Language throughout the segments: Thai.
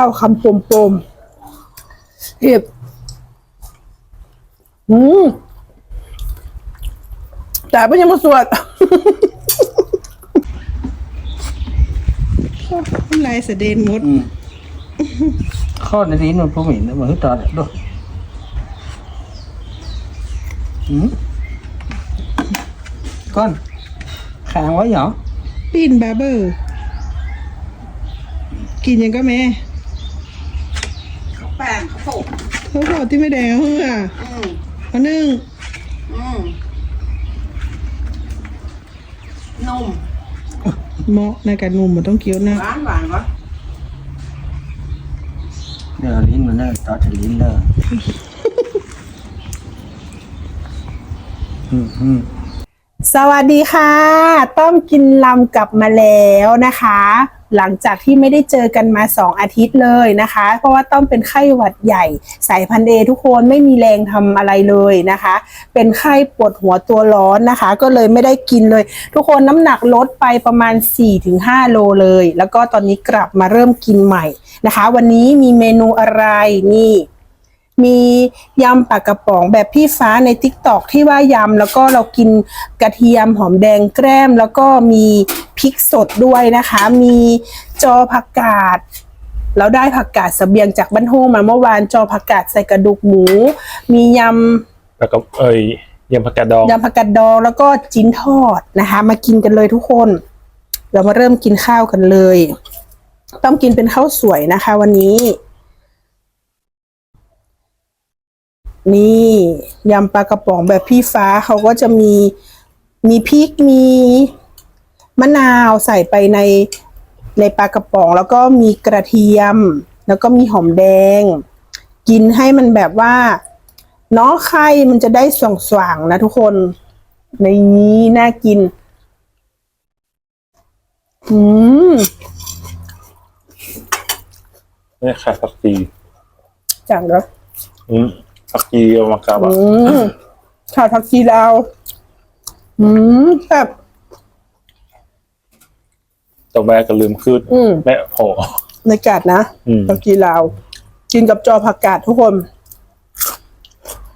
ข้าวคำปมปมๆเห็บอืมแต่ไม่ยังมาสวดลายเสดนหมดอืมข้อในนี้มันผู้หมิ่นเหมือนตาเนี่ยดูอืมก้อนขางไว้เหรอปีนบาร์เบอร์ กินยังก็แม่ แป้งข้าวโพดเขาบอกที่ไม่แดงเพื่ออืมเอานึ่งอืมนมเหมาะในการนุ่มมันต้องเคี้ยวนะหวานหวานวะเดี๋ยวลิ้นมันเนี่ยตาจะลิ้นเลยอืมอืม สวัสดีค่ะ ต้อมกินลำกลับมาแล้วนะคะ หลังจากที่ไม่ได้เจอกันมา 2 อาทิตย์เลยนะคะ เพราะว่าต้อมเป็นไข้หวัดใหญ่สายพันธุ์เอทุกคนไม่มีแรงทำอะไรเลยนะคะ เป็นไข้ปวดหัวตัวร้อนนะคะ ก็เลยไม่ได้กินเลย ทุกคนน้ำหนักลดไปประมาณ 4-5 โลเลย แล้วก็ตอนนี้กลับมาเริ่มกินใหม่นะคะ วันนี้มีเมนูอะไรนี่ มียำปลากระป๋องแบบพี่ฟ้าใน t ิ k t o k ที่ว่ายำแล้วก็เรากินกระเทียมหอมแดงแกล้ม แล้วก็มีพริกสดด้วยนะคะ มีจอผักกาดเราได้ผักกาดเสบียงจากบ้านโฮงมาเมื่อวานจอผักกาดใส่กระดูกหมู มียำแล้วก็เอ้ยยำผักกาดดองยำผักกาดดองแล้วก็จิ้นทอดนะคะ มากินกันเลยทุกคน เรามาเริ่มกินข้าวกันเลย ต้องกินเป็นข้าวสวยนะคะ วันนี้ นี่ยำปลากระป๋องแบบพี่ฟ้าเขาก็จะมีมีพริกมีมะนาวใส่ไปในในปลากระป๋อง แล้วก็มีกระเทียม แล้วก็มีหอมแดง กินให้มันแบบว่าเนาะไข่มันจะได้สว่างๆนะทุกคน ในนี้น่ากิน อืมนี่ไข่ผักชีจังแล้วอืม ผักชีเอามากาบอือะมข่าวทักชีลาวอืมแบบตัวแม่ก็ลืมขึ้นอืมแม่โหในกาดนะอืมทักชีลาว กินกับจอผักกาดทุกคน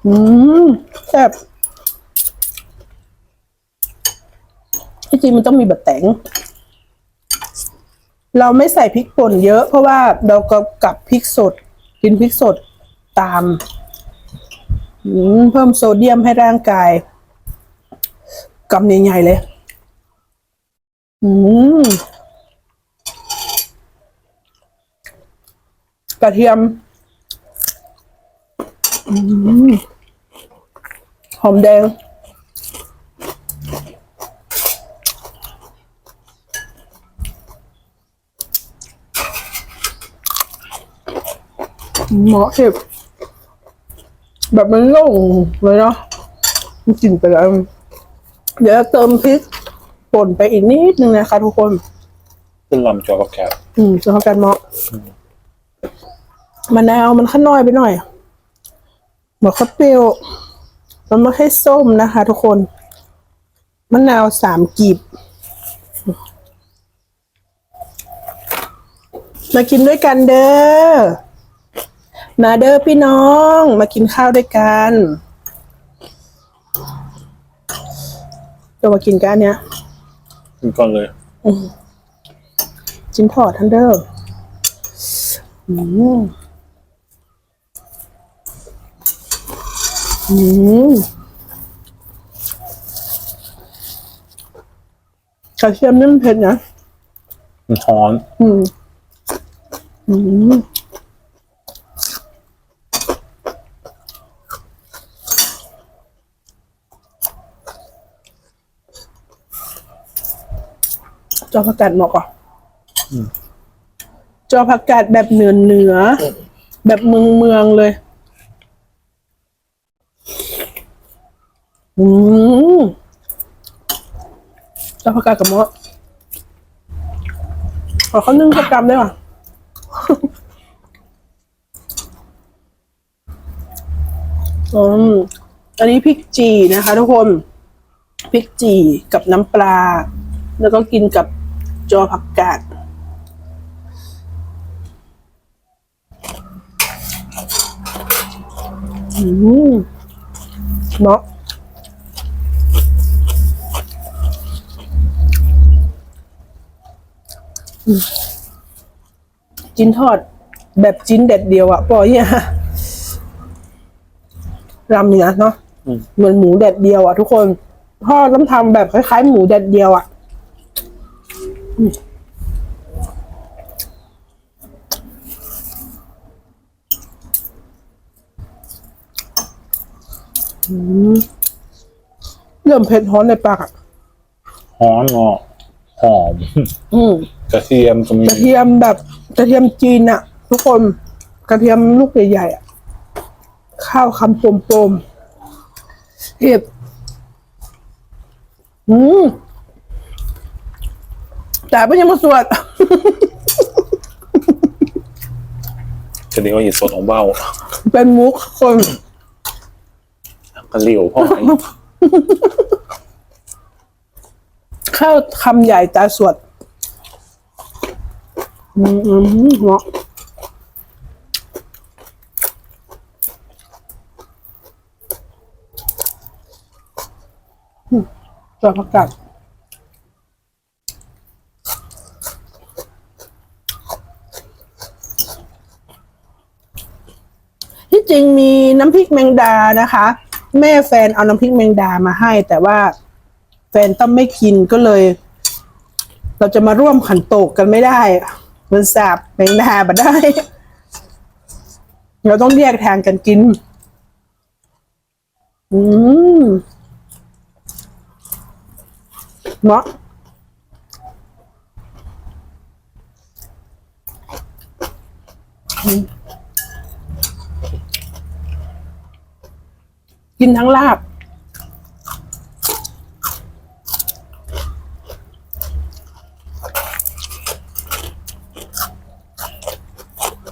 อืมแบบที่จริงมันต้องมีแบบแตงเราไม่ใส่พริกป่นเยอะ เพราะว่าเราก็กับพริกสด กินพริกสดตามอืม เพิ่มโซเดียมให้ร่างกายกำใหญ่ๆเลย อืมกระเทียมอหอมแดง หมาะเห็บ แบบมันโล่งเลยเนาะมันกลิ่นไปแล้วเดี๋ยวเติมพริกป่นไปอีกนิดนึงนะคะทุกคน ขึ้นลำจอผักแคบอืมจะทำการเหมาะมะนาวมันข้างน้อยไปหน่อยเหมือนข้าวเปรี้ยวมันไม่ให้ส้มนะคะ ทุกคนมะนาวสามกีบ มากินด้วยกันเด้อ มาเด้อพี่น้องมากินข้าวด้วยกันจะมากินกันเนี้ยกินก่อนเลยจิ้นทอดทันเดอร์อืมอืมกระเทียมนี่มันเผ็ดนะมันฮ้อน อืม อืม จอผักกาดเหมาะก่อนจอผักกาดแบบเหนือเหนือๆแบบเมืองเมืองๆเลย อืมจอผักกาดกับเมาะขอเขานึ่งสักกรัมได้ป่ะอืมอันนี้พริกจีนะคะทุกคน พริกจีกับน้ำปลา แล้วก็กินกับ จอผักกาดอืมเนาะจิ้นทอดแบบจิ้นเด็ดเดียวอะปอเนี่ยรำเนี่ยเนาะเหมือนหมูแดดเดียวอะทุกคนพ่อต้องทำแบบคล้ายๆ หมูแดดเดียวอะ เริ่มเผ็ดร้อนในปากอะหอมงอกหอมอืมกระเทียมก็มีกระเทียมแบบกระเทียมจีนอะทุกคนกระเทียมลูกใหญ่ๆอะข้าวคำปมๆเห็บอืม แต่ไม่ยังมาสวดจะเรียกว่าหยิบสดของเบ้าเป็นมุกคนกระเหลียวพ่อไอ้ข้าวคำใหญ่ตาสวดอืมอืมเนาะอืมตัวผักกาดที่จริงมี น้ำพริกแมงดานะคะ แม่แฟนเอาน้ำพริกแมงดามาให้ แต่ว่าแฟนต้องไม่กินก็เลย เราจะมาร่วมขันโตกกันไม่ได้มันสาบแมงดาบัได้ เราต้องแยกทางกันกิน อืมเนาะอืม กินทั้งลาบ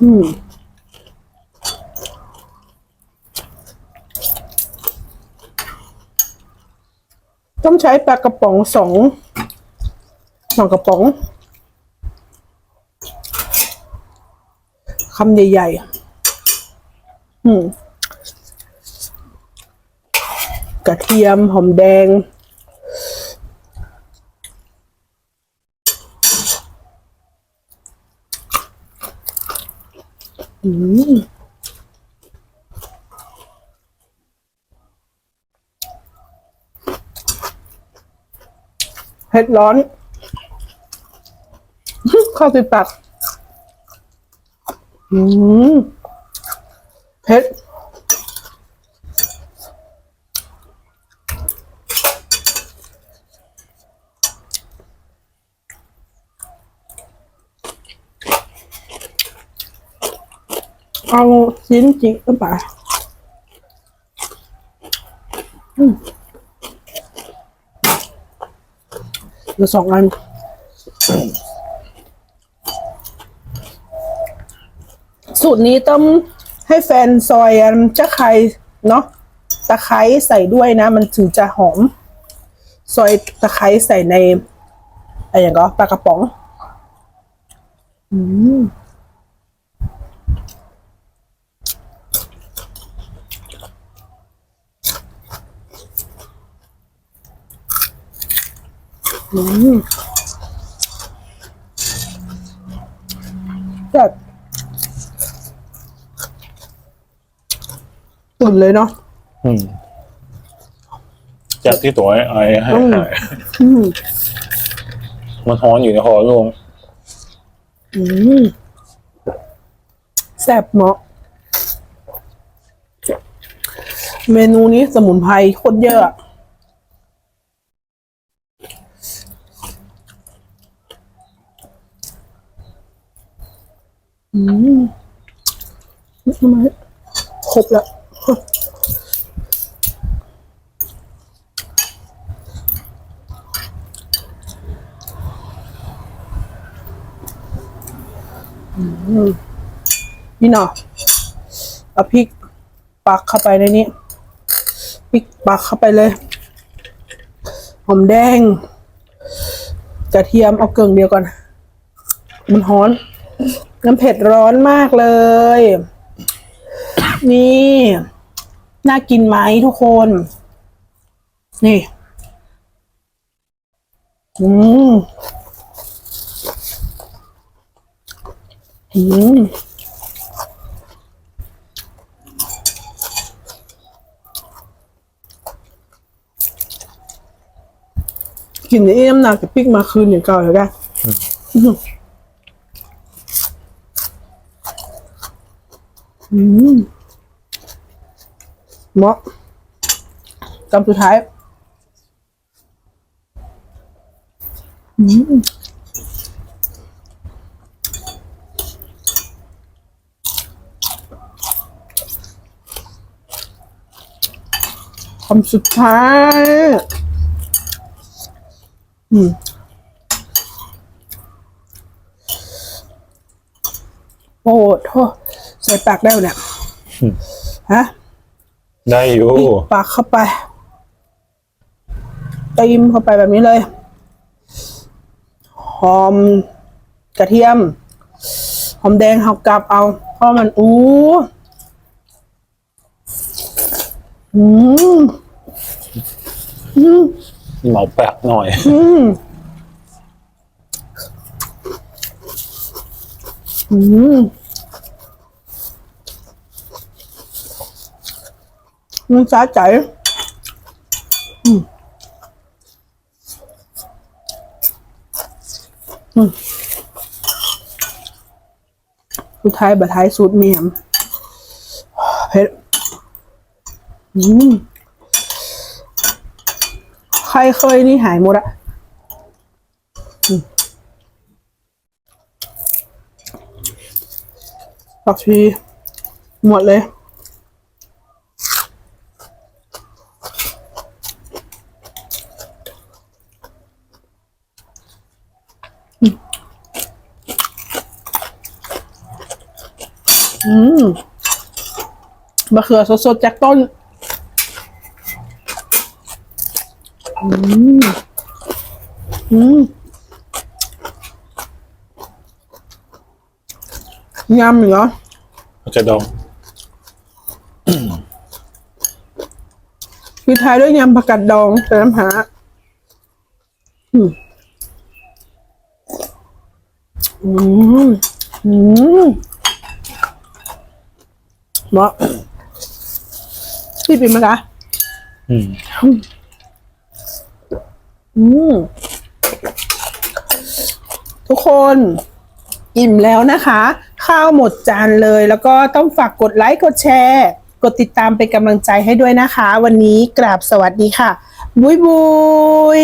อืมต้องใช้ปลากระป๋องสองสองกระป๋องคำใหญ่ๆ อืม กระเทียมหอมแดง อืมเผ็ดร้อน เข้าติดปากอืมเผ็ด เอาชิ้นจิกเข้าไปอืมเหลือสองอันสูตรนี้ต้องให้แฟนซอยอจะไคร้เนาะตะไคร้ใส่ด้วยนะ มันถึงจะหอม ซอยตะไคร้ใส่ในอะไรอย่างก็ปลากระป๋อง อืม อืมแบบตุ่นเลยเนาะ อืมจากที่ตัวไอ้ไอ้ให้อืมหายอืมมันฮ้อนอยู่ในคอลุงอืมแซ่บเหมาะเมนูนี้สมุนไพรโคตรเยอะ อืมทำไมครบแล้วนี่เนาะเอาพริกปักเข้าไปในนี้พริกปักเข้าไปเลย หอมแดง กระเทียมเอาเกลืองเดียวก่อน มันร้อน น้ำเผ็ดร้อนมากเลย นี่ น่ากินไหมทุกคน นี่ อืม อืมกินนี่น้ำหนักจะปิกมาคืนอย่างเก่าเลยกั อืมเหมาะคำสุดท้าย อืมคำสุดท้าย อืมโอ้โหโทษ ใส่ปากได้ไหมเนี่ยฮะได้อยู่ปิดปากเข้าไปตีมเข้าไปแบบนี้เลย หอมกระเทียม หอมแดงหักกลับเอา เพราะมันอู้อืมอืมเหมาแปลกหน่อย อืมอืม มันสะใจอืมอืมสุดท้ายบะท้ายสูตรเมียมเผ็ดอืมใครเคยนี่หายหมดอะผักชีหมดเลย อืม มะเขือสดๆจากต้นอืมอืมยำเหรอจะดองคือท้ายด้วยยำผักกาดดองใส่น้ำหาอืมอืมอืมเหมาะ พี่ปิมไหมคะอืมอืมทุกคนอิ่มแล้วนะคะ ข้าวหมดจานเลย แล้วก็ต้องฝากกดไลค์กดแชร์ กดติดตามเป็นกำลังใจให้ด้วยนะคะ วันนี้กราบสวัสดีค่ะ บุยบุย